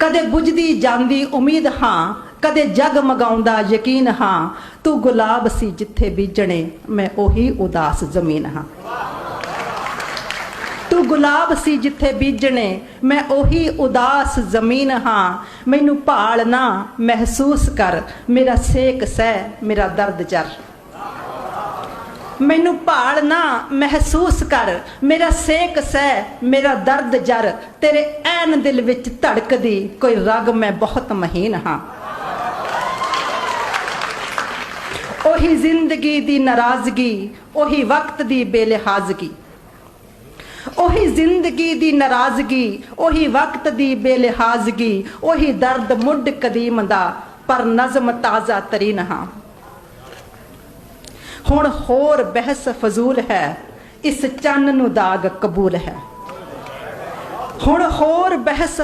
ਕਦੇ ਬੁਝਦੀ ਜਾਂਦੀ ਉਮੀਦ ਹਾਂ, ਕਦੇ ਜਗ ਮਗਾਉਂਦਾ ਯਕੀਨ ਹਾਂ, ਤੂੰ ਗੁਲਾਬ ਸੀ ਜਿੱਥੇ ਬੀਜਣੇ, ਮੈਂ ਉਹੀ ਉਦਾਸ ਜ਼ਮੀਨ ਹਾਂ। ਤੂੰ ਗੁਲਾਬ ਸੀ ਜਿੱਥੇ ਬੀਜਣੇ, ਮੈਂ ਉਹੀ ਉਦਾਸ ਜ਼ਮੀਨ ਹਾਂ। ਮੈਨੂੰ ਭਾਲ ਨਾ, ਮਹਿਸੂਸ ਕਰ, ਮੇਰਾ ਸੇਕ ਸਹਿ, ਮੇਰਾ ਦਰਦ ਚਰ ਮੈਨੂੰ ਭਾਲ ਨਾ ਮਹਿਸੂਸ ਕਰ। ਮੇਰਾ ਸੇਕ ਸਹਿ, ਮੇਰਾ ਦਰਦ ਜਰ। ਤੇਰੇ ਐਨ ਦਿਲ ਵਿੱਚ ਧੜਕਦੀ ਕੋਈ ਰਗ ਮੈਂ ਬਹੁਤ ਮਹੀਨ ਹਾਂ। ਉਹੀ ਜ਼ਿੰਦਗੀ ਦੀ ਨਾਰਾਜ਼ਗੀ, ਉਹੀ ਵਕਤ ਦੀ ਬੇਲਿਹਾਜ਼ਗੀ। ਉਹੀ ਜ਼ਿੰਦਗੀ ਦੀ ਨਾਰਾਜ਼ਗੀ, ਉਹੀ ਵਕਤ ਦੀ ਬੇਲਿਹਾਜ਼ਗੀ, ਉਹੀ ਦਰਦ ਮੁੱਢ ਕਦੀਮ ਦਾ, ਪਰ ਨਜ਼ਮ ਤਾਜ਼ਾ ਤਰੀਨ ਹਾਂ। ਹੁਣ ਹੋਰ ਬਹਿਸ ਫਜ਼ੂਲ ਹੈ। ਇਸ ਚੰਨ ਨੂੰ ਦਾਗ ਕਬੂਲ ਹੈ। ਹੁਣ ਹੋਰ ਬਹਿਸ